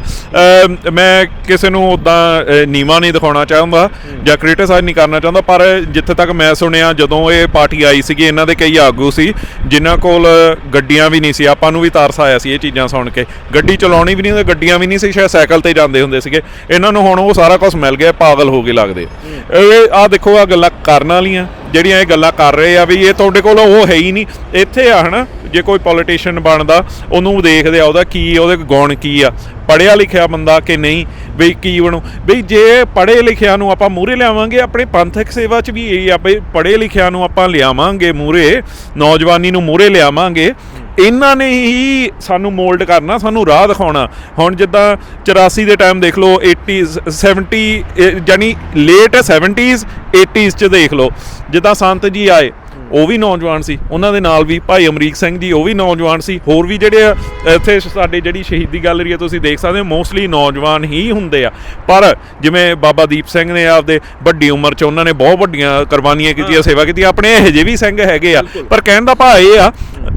ਮੈਂ ਕਿਸੇ ਨੂੰ ਉਦਾਂ ਨੀਵਾ ਨਹੀਂ ਦਿਖਾਉਣਾ ਚਾਹੁੰਦਾ ਜਾਂ ਕ੍ਰਿਟਿਸਾਈਜ਼ ਨਹੀਂ ਕਰਨਾ ਚਾਹੁੰਦਾ ਪਰ ਜਿੱਥੇ ਤੱਕ ਮੈਂ ਸੁਣਿਆ ਜਦੋਂ ਇਹ ਪਾਰਟੀ ਆਈ ਸੀਗੀ ਇਹਨਾਂ ਦੇ ਕਈ ਆਗੂ ਸੀ ਜਿਨ੍ਹਾਂ ਕੋਲ ਗੱਡੀਆਂ ਵੀ ਨਹੀਂ ਸੀ। ਆਪਾਂ ਨੂੰ ਵੀ ਤਰਸ ਆਇਆ ਸੀ ਇਹ ਚੀਜ਼ਾਂ ਸੁਣ ਕੇ। ਗੱਡੀ ਚਲਾਉਣੀ ਵੀ ਨਹੀਂ ਤੇ ਗੱਡੀਆਂ ਵੀ ਨਹੀਂ ਸੀ ਸ਼ਾਇਦ ਸਾਈਕਲ ਤੇ ਜਾਂਦੇ ਹੁੰਦੇ ਸੀਗੇ। ਇਹਨਾਂ ਨੂੰ ਹੁਣ ਉਹ ਸਾਰਾ ਕੁਝ ਮਿਲ ਗਿਆ ਪਾਗਲ ਹੋ ਗਏ ਲੱਗਦੇ। ਇਹ ਆ ਦੇਖੋ ਆ ਗੱਲਾਂ ਕਰਨ ਵਾਲੀਆਂ। ਜਿਹੜੀਆਂ ਇਹ ਗੱਲਾਂ ਕਰ ਰਹੇ ਆ ਵੀ ਇਹ ਤੁਹਾਡੇ ਕੋਲ ਉਹ ਹੈ ਹੀ ਨਹੀਂ। ਇੱਥੇ ਆ ਹਨਾ, ਜੇ ਕੋਈ ਪੋਲੀਟੀਸ਼ੀਅਨ ਬਣਦਾ, ਉਹਨੂੰ ਦੇਖਦੇ ਆ ਉਹਦਾ ਕੀ, ਉਹਦੇ ਗੁਣ ਕੀ ਆ। ਪੜਿਆ ਲਿਖਿਆ ਬੰਦਾ ਕਿ ਨਹੀਂ ਬਈ ਕੀ ਬਣੂ। ਬਈ ਜੇ ਪੜੇ ਲਿਖਿਆ ਨੂੰ ਆਪਾਂ ਮੂਰੇ ਲਿਆਵਾਂਗੇ, ਆਪਣੇ ਪੰਥਕ ਸੇਵਾ 'ਚ ਵੀ ਇਹ ਆ ਬਈ ਪੜੇ ਲਿਖਿਆ ਨੂੰ ਆਪਾਂ ਲਿਆਵਾਂਗੇ ਮੂਰੇ ਨੌਜਵਾਨੀ ਨੂੰ ਮੂਰੇ ਲਿਆਵਾਂਗੇ ਇਹਨਾਂ ਨੇ ਹੀ ਸਾਨੂੰ ਮੋਲਡ ਕਰਨਾ ਸਾਨੂੰ ਰਾਹ ਦਿਖਾਉਣਾ। ਹੁਣ ਜਿੱਦਾਂ 84 ਦੇ ਟਾਈਮ ਦੇਖ ਲਓ 80s 70 ਇਹ ਜਾਨੀ ਲੇਟ 70s 80s ਚ ਦੇਖ ਲਓ। ਜਿੱਦਾਂ ਸੰਤ ਜੀ ਆਏ ਉਹ ਵੀ ਨੌਜਵਾਨ ਸੀ। ਉਹਨਾਂ ਦੇ ਨਾਲ ਵੀ ਭਾਈ ਅਮਰੀਕ ਸਿੰਘ ਜੀ ਉਹ ਵੀ ਨੌਜਵਾਨ ਸੀ। ਹੋਰ ਵੀ ਜਿਹੜੇ ਆ, ਇੱਥੇ ਸਾਡੇ ਜਿਹੜੀ ਸ਼ਹੀਦੀ ਗੈਲਰੀ ਆ ਤੁਸੀਂ ਦੇਖ ਸਕਦੇ ਹੋ ਮੋਸਟਲੀ ਨੌਜਵਾਨ ਹੀ ਹੁੰਦੇ ਆ। ਪਰ ਜਿਵੇਂ ਬਾਬਾ ਦੀਪ ਸਿੰਘ ਨੇ ਆਪਦੇ ਵੱਡੀ ਉਮਰ 'ਚ ਉਹਨਾਂ ਨੇ ਬਹੁਤ ਵੱਡੀਆਂ ਕੁਰਬਾਨੀਆਂ ਕੀਤੀਆਂ ਸੇਵਾ ਕੀਤੀ। ਆਪਣੇ ਇਹੋ ਜਿਹੇ ਵੀ ਸਿੰਘ ਹੈਗੇ ਆ। ਪਰ ਕਹਿਣ ਦਾ ਭਾਅ ਇਹ ਆ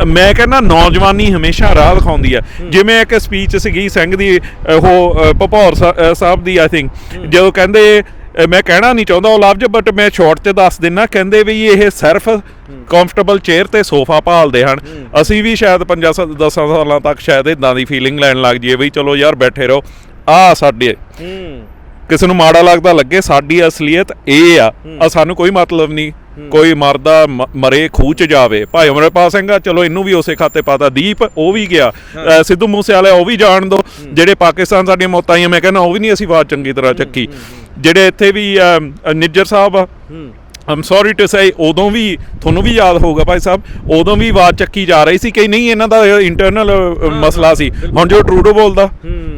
ਮੈਂ ਕਹਿੰਦਾ ਨੌਜਵਾਨੀ ਹਮੇਸ਼ਾ ਰਾਹ ਦਿਖਾਉਂਦੀ ਆ। ਜਿਵੇਂ ਇੱਕ ਸਪੀਚ ਸੀਗੀ ਸਿੰਘ ਦੀ ਉਹ ਭਪੌਰ ਸਾਹਿਬ ਦੀ ਆਈ ਥਿੰਕ ਜਦੋਂ ਕਹਿੰਦੇ ਮੈਂ ਕਹਿਣਾ ਨਹੀਂ ਚਾਹੁੰਦਾ ਉਹ ਲਫ਼ਜ਼ ਬਟ ਮੈਂ ਸ਼ਾਰਟ ਤੇ ਦੱਸ ਦਿੰਨਾ ਕਹਿੰਦੇ ਵੀ ਇਹ ਸਿਰਫ ਕੰਫਰਟੇਬਲ ਚੇਅਰ ਤੇ ਸੋਫਾ ਭਾਲਦੇ ਹਨ। ਅਸੀਂ ਵੀ ਸ਼ਾਇਦ 5 10 ਸਾਲਾਂ ਤੱਕ ਸ਼ਾਇਦ ਇਦਾਂ ਦੀ ਫੀਲਿੰਗ ਲੈਣ ਲੱਗ ਜਾਈਏ ਵੀ ਚਲੋ ਯਾਰ ਬੈਠੇ ਰਹੋ। ਆ ਸਾਡੇ। ਕਿਸੇ ਨੂੰ ਮਾੜਾ ਲੱਗਦਾ ਲੱਗੇ ਸਾਡੀ ਅਸਲੀਅਤ ਇਹ ਆ। ਆ ਸਾਨੂੰ ਕੋਈ ਮਤਲਬ ਨਹੀਂ। ਕੋਈ ਮਰਦਾ ਮਰੇ ਖੂਹ ਚ ਜਾਵੇ। ਭਾਈ ਅਮਰਪਾਲ ਸਿੰਘ ਆ ਚਲੋ ਇਹਨੂੰ ਵੀ ਉਸੇ ਖਾਤੇ ਪਾਤਾ। ਦੀਪ ਉਹ ਵੀ ਗਿਆ। ਸਿੱਧੂ ਮੂਸੇ ਵਾਲੇ ਉਹ ਵੀ ਜਾਣ ਦੋ। ਜਿਹੜੇ ਪਾਕਿਸਤਾਨ ਸਾਡੀਆਂ ਮੌਤਾਂ ਆਈਆਂ ਮੈਂ ਕਹਿੰਦਾ ਉਹ ਵੀ ਨਹੀਂ ਅਸੀਂ ਆਵਾਜ਼ ਚੰਗੀ ਤਰ੍ਹਾਂ ਚੱਕੀ। ਜਿਹੜੇ ਇੱਥੇ ਵੀ ਨਿੱਜਰ ਸਾਹਿਬ ਆ ਆਮ ਸੌਰੀ ਟੂ ਸੇ ਉਦੋਂ ਵੀ ਤੁਹਾਨੂੰ ਵੀ ਯਾਦ ਹੋਊਗਾ ਭਾਈ ਸਾਹਿਬ ਉਦੋਂ ਵੀ ਆਵਾਜ਼ ਚੱਕੀ ਜਾ ਰਹੀ ਸੀ ਕਿ ਨਹੀਂ ਇਹਨਾਂ ਦਾ ਇੰਟਰਨਲ ਮਸਲਾ ਸੀ। ਹੁਣ ਜੋ ਟਰੂਡੋ ਬੋਲਦਾ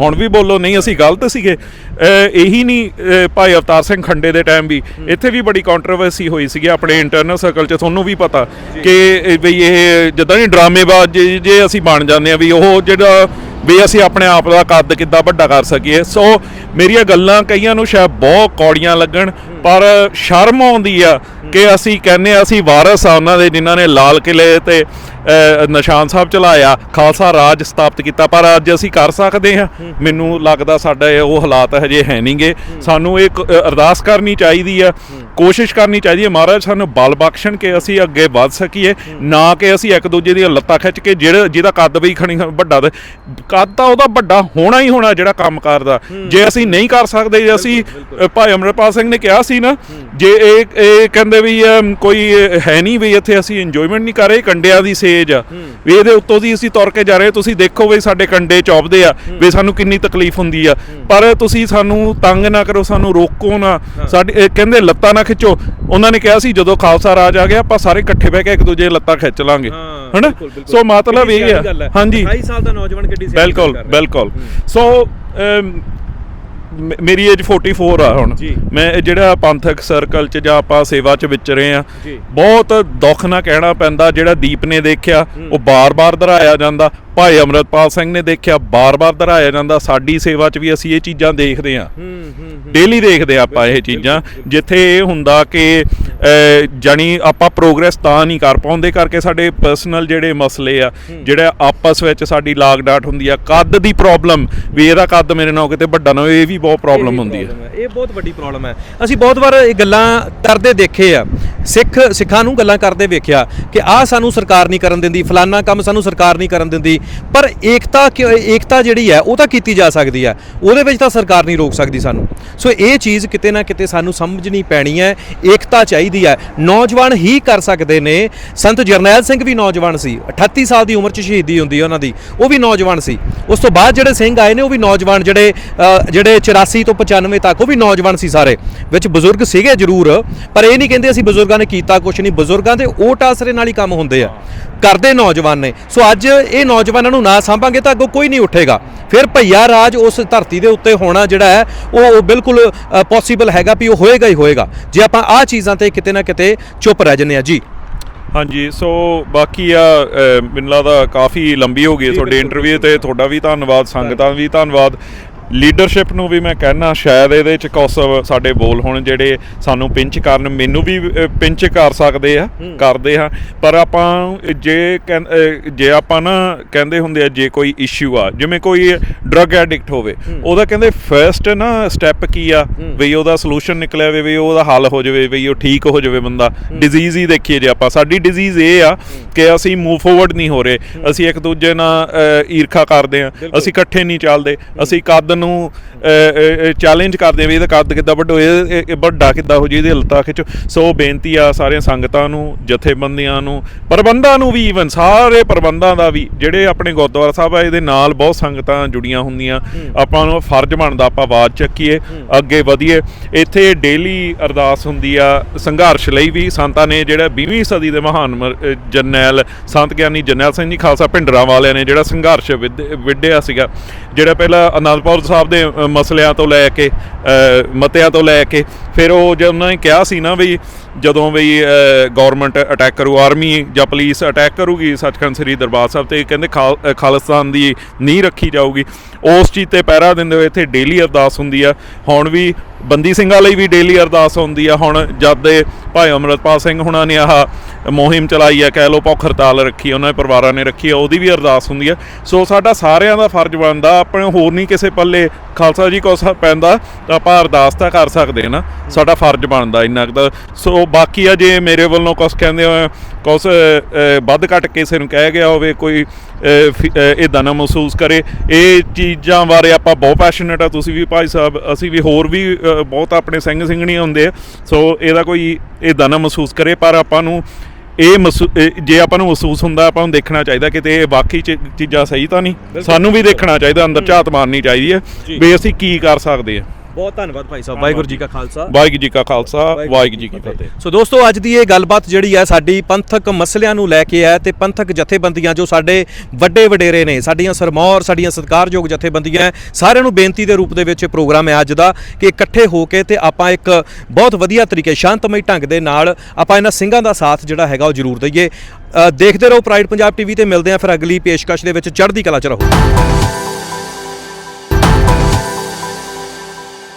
ਹੁਣ ਵੀ ਬੋਲੋ ਨਹੀਂ ਅਸੀਂ ਗਲਤ ਸੀਗੇ। ਇਹੀ ਨਹੀਂ ਭਾਈ ਅਵਤਾਰ ਸਿੰਘ ਖੰਡੇ ਦੇ ਟਾਈਮ ਵੀ ਇੱਥੇ ਵੀ ਬੜੀ ਕੰਟਰੋਵਰਸੀ ਹੋਈ ਸੀਗੀ ਆਪਣੇ ਇੰਟਰਨਲ ਸਰਕਲ 'ਚ ਤੁਹਾਨੂੰ ਵੀ ਪਤਾ ਕਿ ਵੀ ਇਹ ਜਿੱਦਾਂ ਨਹੀਂ ਡਰਾਮੇਬਾਜ਼ ਜੇ- ਜੇ ਅਸੀਂ ਬਣ ਜਾਂਦੇ ਆ ਵੀ ਉਹ ਜਿਹੜਾ ਵੀ ਅਸੀਂ ਆਪਣੇ ਆਪ ਦਾ ਕੱਦ ਕਿੱਦਾਂ ਵੱਡਾ ਕਰ ਸਕੀਏ। ਸੋ ਮੇਰੀਆਂ ਗੱਲਾਂ ਕਈਆਂ ਨੂੰ ਸ਼ਾਇਦ ਬਹੁਤ ਕੌੜੀਆਂ ਲੱਗਣ ਪਰ ਸ਼ਰਮ ਆਉਂਦੀ ਆ ਕਿ ਅਸੀਂ ਕਹਿੰਨੇ ਆ ਅਸੀਂ ਵਾਰਸ ਆ ਉਹਨਾਂ ਦੇ ਜਿਨ੍ਹਾਂ ਨੇ ਲਾਲ ਕਿਲੇ ਤੇ ਨਿਸ਼ਾਨ ਸਾਹਿਬ ਚਲਾਇਆ ਖਾਲਸਾ ਰਾਜ ਸਥਾਪਿਤ ਕੀਤਾ। ਪਰ ਅੱਜ ਅਸੀਂ ਕਰ ਸਕਦੇ ਹਾਂ। ਮੈਨੂੰ ਲੱਗਦਾ ਸਾਡਾ ਉਹ ਹਾਲਾਤ ਹਜੇ ਹੈ ਨਹੀਂਗੇ ਸਾਨੂੰ ਇਹ ਅ, ਅਰਦਾਸ ਕਰਨੀ ਚਾਹੀਦੀ ਆ। ਕੋਸ਼ਿਸ਼ ਕਰਨੀ ਚਾਹੀਦੀ ਹੈ ਮਹਾਰਾਜ ਸਾਨੂੰ ਬਲ ਬਖਸ਼ਣ ਕਿ ਅਸੀਂ ਅੱਗੇ ਵੱਧ ਸਕੀਏ। ਨਾ ਕਿ ਅਸੀਂ ਇੱਕ ਦੂਜੇ ਦੀਆਂ ਲੱਤਾਂ ਖਿੱਚ ਕੇ ਜਿਹੜਾ ਜਿਹਦਾ ਕੱਦ ਵੀ ਖਣੀ ਵੱਡਾ ਤੇ ਕੱਦ ਤਾਂ ਉਹਦਾ ਵੱਡਾ ਹੋਣਾ ਹੀ ਹੋਣਾ ਜਿਹੜਾ ਕੰਮ ਕਰਦਾ ਜੇ ਅਸੀਂ ਨਹੀਂ ਕਰ ਸਕਦੇ ਜੇ ਅਸੀਂ ਭਾਈ ਅਮਰਪਾਲ ਸਿੰਘ ਨੇ ਕਿਹਾ ਸੀ ਨਾ ਜੇ ਇਹ ਇਹ ਕਹਿੰਦੇ ਵੀ ਕੋਈ ਹੈ ਨਹੀਂ ਵੀ ਇੱਥੇ ਅਸੀਂ ਇੰਜੋਇਮੈਂਟ ਨਹੀਂ ਕਰ ਰਹੇ ਕੰਡਿਆਂ ਦੀ ਸੇਜ ਆ। ਵੀ ਇਹਦੇ ਉੱਤੋਂ ਦੀ ਅਸੀਂ ਤੁਰ ਕੇ ਜਾ ਰਹੇ ਤੁਸੀਂ ਦੇਖੋ ਵੀ ਸਾਡੇ ਕੰਡੇ ਚੌਪਦੇ ਆ ਵੀ ਸਾਨੂੰ ਕਿੰਨੀ ਤਕਲੀਫ ਹੁੰਦੀ ਆ। ਪਰ ਤੁਸੀਂ ਸਾਨੂੰ ਤੰਗ ਨਾ ਕਰੋ ਸਾਨੂੰ ਰੋਕੋ ਨਾ। ਸਾਡੇ ਕਹਿੰਦੇ ਲੱਤਾਂ ਨਾ ਖਿੱਚੋ। ਉਹਨਾਂ ਨੇ ਕਿਹਾ ਸੀ ਜਦੋਂ ਖਾਲਸਾ ਰਾਜ ਆ ਗਿਆ ਆਪਾਂ ਸਾਰੇ ਇਕੱਠੇ ਬਹਿ ਕੇ ਇੱਕ ਦੂਜੇ ਲੱਤਾਂ ਖਿੱਚ ਲਾਂਗੇ। ਹਨਾ? ਸੋ ਮਤਲਬ ਇਹ ਆ। ਹਾਂਜੀ। 28 ਸਾਲ ਦਾ ਨੌਜਵਾਨ ਕਿੱਡੀ ਸੇਵਾ ਬਿਲਕੁਲ। ਬਿਲਕੁਲ। ਸੋ ਮੇ- ਮੇਰੀ ਏਜ 44 ਆ ਹੁਣ। ਜੀ। ਮੈਂ ਇਹ ਜਿਹੜਾ ਪੰਥਕ ਸਰਕਲ ਚ ਜਾਂ ਆਪਾਂ ਸੇਵਾ ਚ ਵਿਚਰੇ ਆ ਜੀ। ਬਹੁਤ ਦੁੱਖ ਨਾ ਕਹਿਣਾ ਪੈਂਦਾ ਜਿਹੜਾ ਦੀਪ ਨੇ ਦੇਖਿਆ ਉਹ ਬਾਰ-ਬਾਰ ਦੁਹਰਾਇਆ ਜਾਂਦਾ। ਭਾਈ ਅਮਰਤਪਾਲ ਸਿੰਘ ਨੇ ਦੇਖਿਆ ਬਾਰ-ਬਾਰ ਦੁਹਰਾਇਆ ਜਾਂਦਾ। ਸਾਡੀ ਸੇਵਾ ਚ ਵੀ ਅਸੀਂ ਇਹ ਚੀਜ਼ਾਂ ਦੇਖਦੇ ਆ ਹੂੰ ਹੂੰ ਹੂੰ। ਡੇਲੀ ਦੇਖਦੇ ਆ ਆਪਾਂ ਇਹ ਚੀਜ਼ਾਂ। ਜਿੱਥੇ ਇਹ ਹੁੰਦਾ ਕਿ ਜਾਣੀ ਆਪਾਂ ਪ੍ਰੋਗਰੈਸ ਤਾਂ ਨਹੀਂ ਕਰ ਪਾਉਂਦੇ ਕਰਕੇ ਸਾਡੇ ਪਰਸਨਲ ਜਿਹੜੇ ਮਸਲੇ ਆ ਜਿਹੜੇ ਆਪਸ ਵਿੱਚ ਸਾਡੀ ਲਾਗ ਡਾਟ ਹੁੰਦੀ ਆ ਕੱਦ ਦੀ ਪ੍ਰੋਬਲਮ ਵੀ ਇਹਦਾ ਕੱਦ ਮੇਰੇ ਨਾਲ ਕਿਤੇ ਵੱਡਾ ਨਾ ਹੋਵੇ ਇਹ ਵੀ ਬਹੁਤ ਪ੍ਰੋਬਲਮ ਹੁੰਦੀ ਹੈ। ਇਹ ਬਹੁਤ ਵੱਡੀ ਪ੍ਰੋਬਲਮ ਹੈ। ਅਸੀਂ ਬਹੁਤ ਵਾਰ ਇਹ ਗੱਲਾਂ ਕਰਦੇ ਦੇਖੇ ਆ। ਸਿੱਖ ਸਿੱਖਾਂ ਨੂੰ ਗੱਲਾਂ ਕਰਦੇ ਵੇਖਿਆ ਕਿ ਆਹ ਸਾਨੂੰ ਸਰਕਾਰ ਨਹੀਂ ਕਰਨ ਦਿੰਦੀ ਫਲਾਨਾ ਕੰਮ ਸਾਨੂੰ ਸਰਕਾਰ ਨਹੀਂ ਕਰਨ ਦਿੰਦੀ ਪਰ ਏਕਤਾ ਕਿ- ਏਕਤਾ ਜਿਹੜੀ ਹੈ ਉਹ ਤਾਂ ਕੀਤੀ ਜਾ ਸਕਦੀ ਹੈ। ਉਹਦੇ ਵਿੱਚ ਤਾਂ ਸਰਕਾਰ ਨਹੀਂ ਰੋਕ ਸਕਦੀ ਸਾਨੂੰ। ਸੋ ਇਹ ਚੀਜ਼ ਕਿਤੇ ਨਾ ਕਿਤੇ ਸਾਨੂੰ ਸਮਝਣੀ ਪੈਣੀ ਹੈ। ਏਕਤਾ ਚਾਹੀਦੀ ਹੈ। ਨੌਜਵਾਨ ਹੀ ਕਰ ਸਕਦੇ ਨੇ। ਸੰਤ ਜਰਨੈਲ ਸਿੰਘ ਵੀ ਨੌਜਵਾਨ ਸੀ। 38 ਸਾਲ ਦੀ ਉਮਰ 'ਚ ਸ਼ਹੀਦੀ ਹੁੰਦੀ ਹੈ ਉਹਨਾਂ ਦੀ। ਉਹ ਵੀ ਨੌਜਵਾਨ ਸੀ। ਉਸ ਤੋਂ ਬਾਅਦ ਜਿਹੜੇ ਸਿੰਘ ਆਏ ਨੇ, ਉਹ ਵੀ ਨੌਜਵਾਨ ਜਿਹੜੇ ਜਿਹੜੇ 84 ਤੋਂ 95 ਤੱਕ, ਉਹ ਵੀ ਨੌਜਵਾਨ ਸੀ ਸਾਰੇ। ਵਿੱਚ ਬਜ਼ੁਰਗ ਸੀਗੇ ਜ਼ਰੂਰ, ਪਰ ਇਹ ਨਹੀਂ ਕਹਿੰਦੇ ਅਸੀਂ ਬਜ਼ੁਰਗਾਂ ਨੇ ਕੀਤਾ ਕੁਝ ਨਹੀਂ। ਬਜ਼ੁਰਗਾਂ ਦੇ ਓਟ ਆਸਰੇ ਨਾਲ ਹੀ ਕੰਮ ਹੁੰਦੇ ਆ। ਕਰਦੇ ਨੌਜਵਾਨ ਨੇ। ਸੋ ਅੱਜ ਇਹ ਨੌਜਵਾਨਾਂ ਨੂੰ ਨਾ ਸਾਂਭਾਂਗੇ ਤਾਂ ਅੱਗੋਂ ਕੋਈ ਨਹੀਂ ਉੱਠੇਗਾ। ਫਿਰ ਭਈਆ ਰਾਜ ਉਸ ਧਰਤੀ ਦੇ ਉੱਤੇ ਹੋਣਾ ਜਿਹੜਾ ਹੈ, ਉਹ ਬਿਲਕੁਲ ਪੋਸੀਬਲ ਹੈਗਾ ਵੀ ਉਹ ਹੋਏਗਾ ਹੀ ਹੋਏਗਾ। ਜੇ ਆਪਾਂ ਆਹ ਚੀਜ਼ਾਂ ਤੇ ਕਿਤੇ ਨਾ ਕਿਤੇ ਚੁੱਪ ਰਹਿ ਜੰਨੇ ਆ ਜੀ। ਹਾਂਜੀ ਸੋ ਬਾਕੀ ਆ ਮੈਨੂੰ ਲੱਗਦਾ ਕਾਫੀ ਲੰਬੀ ਹੋ ਗਈ ਤੁਹਾਡੇ ਇੰਟਰਵਿਊ ਤੇ। ਤੁਹਾਡਾ ਵੀ ਧੰਨਵਾਦ ਸੰਗਤਾਂ ਵੀ ਧੰਨਵਾਦ। ਲੀਡਰਸ਼ਿਪ ਨੂੰ ਵੀ ਮੈਂ ਕਹਿਣਾ ਸ਼ਾਇਦ ਇਹਦੇ ਚ ਕੁਛ ਸਾਡੇ ਬੋਲ ਹੋਣ ਜਿਹੜੇ ਸਾਨੂੰ ਪਿੰਚ ਕਰਨ ਮੈਨੂੰ ਵੀ ਪਿੰਚ ਕਰ ਸਕਦੇ ਆ ਕਰਦੇ ਹਾਂ ਪਰ ਆਪਾਂ ਜੇ ਜੇ ਆਪਾਂ ਨਾ ਕਹਿੰਦੇ ਹੁੰਦੇ ਆ ਜੇ ਕੋਈ ਇਸ਼ੂ ਆ ਜਿਵੇਂ ਕੋਈ ਡਰਗ ਐਡਿਕਟ ਹੋਵੇ ਉਹਦਾ ਕਹਿੰਦੇ ਫਰਸਟ ਨਾ ਸਟੈਪ ਕੀ ਆ? ਵੀ ਉਹਦਾ ਸੋਲੂਸ਼ਨ ਨਿਕਲਿਆ ਵੇ ਵੀ ਉਹਦਾ ਹੱਲ ਹੋ ਜਾਵੇ ਵੀ ਉਹ ਠੀਕ ਹੋ ਜਾਵੇ ਬੰਦਾ। ਡਿਜ਼ੀਜ਼ ਹੀ ਦੇਖੀਏ ਜੇ ਆਪਾਂ। ਸਾਡੀ ਡਿਜ਼ੀਜ਼ ਇਹ ਆ ਕਿ ਅਸੀਂ ਮੂਵ ਫਾਰਵਰਡ ਨਹੀਂ ਹੋ ਰਹੇ। ਅਸੀਂ ਇੱਕ ਦੂਜੇ ਨਾਲ ਈਰਖਾ ਕਰਦੇ ਆ। ਅਸੀਂ ਇਕੱਠੇ ਨਹੀਂ ਚੱਲਦੇ। ਅਸੀਂ ਕੱਦ ਨੂੰ ਚੈਲੰਜ ਕਰਦੇ ਆ ਵੀ ਇਹਦਾ ਕੱਦ ਕਿੱਦਾਂ ਵੱਡਾ ਹੋਏ ਵੱਡਾ ਕਿੱਦਾਂ ਹੋ ਜੀ ਇਹਦੀ ਹਲਤਾ ਖਿੱਚੋ। ਸੋ ਬੇਨਤੀ ਆ ਸਾਰੀਆਂ ਸੰਗਤਾਂ ਨੂੰ ਜਥੇਬੰਦੀਆਂ ਨੂੰ ਪ੍ਰਬੰਧਾਂ ਨੂੰ ਵੀ ਈਵਨ ਸਾਰੇ ਪ੍ਰਬੰਧਾਂ ਦਾ ਵੀ ਜਿਹੜੇ ਆਪਣੇ ਗੁਰਦੁਆਰਾ ਸਾਹਿਬ ਆ ਇਹਦੇ ਨਾਲ ਬਹੁਤ ਸੰਗਤਾਂ ਜੁੜੀਆਂ ਹੁੰਦੀਆਂ। ਆਪਾਂ ਨੂੰ ਫਰਜ਼ ਬਣਦਾ ਆਪਾਂ ਆਵਾਜ਼ ਚੱਕੀਏ ਅੱਗੇ ਵਧੀਏ। ਇੱਥੇ ਡੇਲੀ ਅਰਦਾਸ ਹੁੰਦੀ ਆ ਸੰਘਰਸ਼ ਲਈ ਵੀ ਸੰਤਾਂ ਨੇ ਜਿਹੜਾ 20ਵੀਂ ਸਦੀ ਦੇ ਮਹਾਨ ਜਰਨੈਲ ਸੰਤ ਗਿਆਨੀ ਜਰਨੈਲ ਸਿੰਘ ਜੀ ਖਾਲਸਾ ਭਿੰਡਰਾਂ ਵਾਲਿਆਂ ਨੇ ਜਿਹੜਾ ਸੰਘਰਸ਼ ਵਿੱਢ- ਵਿੱਢਿਆ ਸੀਗਾ। ਜਿਹੜਾ ਪਹਿਲਾਂ ਅਨੰਦਪੁਰ ਸਾਹਿਬ ਦੇ ਮਸਲਿਆਂ ਤੋਂ ਲੈ ਕੇ ਮਤਿਆਂ ਤੋਂ ਲੈ ਕੇ ਫਿਰ ਉਹ ਜੇ ਉਹਨਾਂ ਨੇ ਕਿਹਾ ਸੀ ਨਾ ਵੀ ਜਦੋਂ ਵੀ ਗਵਰਨਮੈਂਟ ਅਟੈਕ ਕਰੂ ਆਰਮੀ ਜਾਂ ਪੁਲਿਸ ਅਟੈਕ ਕਰੂਗੀ ਸੱਚਖੰਡ ਸ੍ਰੀ ਦਰਬਾਰ ਸਾਹਿਬ ਤੇ, ਕਹਿੰਦੇ ਖਾਲ- ਖਾਲਿਸਤਾਨ ਦੀ ਨੀਂਹ ਰੱਖੀ ਜਾਊਗੀ। ਉਸ ਚੀਜ਼ ਤੇ ਪਹਿਰਾ ਦਿੰਦੇ ਹੋਏ ਇੱਥੇ ਡੇਲੀ ਅਰਦਾਸ ਹੁੰਦੀ ਆ। ਹੁਣ ਵੀ ਬੰਦੀ ਸਿੰਘਾਂ ਲਈ ਵੀ ਡੇਲੀ ਅਰਦਾਸ ਹੁੰਦੀ ਆ। ਹੁਣ ਜਦ ਦੇ ਭਾਈ ਅਮਰਤਪਾਲ ਸਿੰਘ ਹੁਣਾਂ ਨੇ ਆਹ ਮੁਹਿੰਮ ਚਲਾਈ ਆ, ਕਹਿ ਲੋ ਭੁੱਖ ਹੜਤਾਲ ਰੱਖੀ, ਉਹਨਾਂ ਦੇ ਪਰਿਵਾਰਾਂ ਨੇ ਰੱਖੀ ਆ, ਉਹਦੀ ਵੀ ਅਰਦਾਸ ਹੁੰਦੀ ਆ। ਸੋ ਸਾਡਾ ਸਾਰਿਆਂ ਦਾ ਫਰਜ਼ ਬਣਦਾ, ਆਪਣੇ ਹੋਰ ਨਹੀਂ ਕਿਸੇ ਪੱਲੇ ਖਾਲਸਾ ਜੀ ਕੁਛ ਪੈਂਦਾ, ਤਾਂ ਆਪਾਂ ਅਰਦਾਸ ਤਾਂ ਕਰ ਸਕਦੇ ਹਾਂ ਨਾ। ਸਾਡਾ ਫਰਜ਼ ਬਣਦਾ ਇੰਨਾ ਕੁ ਤਾਂ। ਸੋ ਬਾਕੀ ਆ ਜੇ ਮੇਰੇ ਵੱਲੋਂ ਕੁਛ ਕਹਿੰਦੇ ਹੋ ਅ, ਵੱਧ ਘੱਟ ਕਿਸੇ ਨੂੰ ਕਹਿ ਗਿਆ ਹੋਵੇ ਕੋਈ ਇਦਾਂ ਨਾ ਮਹਿਸੂਸ ਕਰੇ। ਇਹ ਚੀਜ਼ਾਂ ਬਾਰੇ ਆਪਾਂ ਬਹੁਤ ਪੈਸ਼ਨੇਟ ਆ ਤੁਸੀਂ ਵੀ ਭਾਈ ਸਾਹਿਬ ਅਸੀਂ ਵੀ ਹੋਰ ਵੀ ਬਹੁਤ ਆਪਣੇ ਸਿੰਘ ਸਿੰਘਣੀਆਂ ਹੁੰਦੇ ਆ। ਸੋ ਇਹਦਾ ਕੋਈ ਇਦਾਂ ਨਾ ਮਹਿਸੂਸ ਕਰੇ ਪਰ ਆਪਾਂ ਨੂੰ ਇਹ ਜੇ ਆਪਾਂ ਨੂੰ ਮਹਿਸੂਸ ਹੁੰਦਾ ਆਪਾਂ ਨੂੰ ਦੇਖਣਾ ਚਾਹੀਦਾ ਕਿ ਤੇ ਇਹ ਵਾਕਈ ਚ ਚੀਜ਼ਾਂ ਸਹੀ ਤਾਂ ਨਹੀਂ। ਸਾਨੂੰ ਵੀ ਦੇਖਣਾ ਚਾਹੀਦਾ ਅੰਦਰ ਝਾਤ ਮਾਰਨੀ ਚਾਹੀਦੀ ਹੈ ਵੀ ਅਸੀਂ ਕੀ ਕਰ ਸਕਦੇ ਆ। ਬਹੁਤ ਧੰਨਵਾਦ ਭਾਈ ਸਾਹਿਬ ਵਾਹਿਗੁਰੂ ਜੀ ਕਾ ਖਾਲਸਾ। ਵਾਹਿਗੁਰੂ ਜੀ ਕਾ ਖਾਲਸਾ ਵਾਹਿਗੁਰੂ ਜੀ ਕੀ ਫਤਿਹ। ਸੋ ਦੋਸਤੋ ਅੱਜ ਦੀ ਇਹ ਗੱਲਬਾਤ ਜਿਹੜੀ ਹੈ ਸਾਡੀ ਪੰਥਕ ਮਸਲਿਆਂ ਨੂੰ ਲੈ ਕੇ ਹੈ ਤੇ ਪੰਥਕ ਜਥੇਬੰਦੀਆਂ ਜੋ ਸਾਡੇ ਵੱਡੇ ਵਡੇਰੇ ਨੇ ਸਾਡੀਆਂ ਸਰਮੌਰ ਸਾਡੀਆਂ ਸਤਿਕਾਰਯੋਗ ਜਥੇਬੰਦੀਆਂ ਹੈ, ਸਾਰਿਆਂ ਨੂੰ ਬੇਨਤੀ ਦੇ ਰੂਪ ਦੇ ਵਿੱਚ ਇਹ ਪ੍ਰੋਗਰਾਮ ਹੈ ਅੱਜ ਦਾ ਕਿ ਇਕੱਠੇ ਹੋ ਕੇ ਤੇ ਆਪਾਂ ਇੱਕ ਬਹੁਤ ਵਧੀਆ ਤਰੀਕੇ ਸ਼ਾਂਤਮਈ ਢੰਗ ਦੇ ਨਾਲ ਆਪਾਂ ਇਹਨਾਂ ਸਿੰਘਾਂ ਦਾ ਸਾਥ ਜਿਹੜਾ ਹੈਗਾ ਉਹ ਜ਼ਰੂਰ ਦਈਏ। ਦੇਖਦੇ ਰਹੋ ਪ੍ਰਾਈਡ ਪੰਜਾਬ ਟੀਵੀ ਤੇ ਮਿਲਦੇ ਆ ਫਿਰ ਅਗਲੀ ਪੇਸ਼ਕਸ਼ ਦੇ ਵਿੱਚ ਚੜ੍ਹਦੀ ਕਲਾ ਚ ਰਹੋ।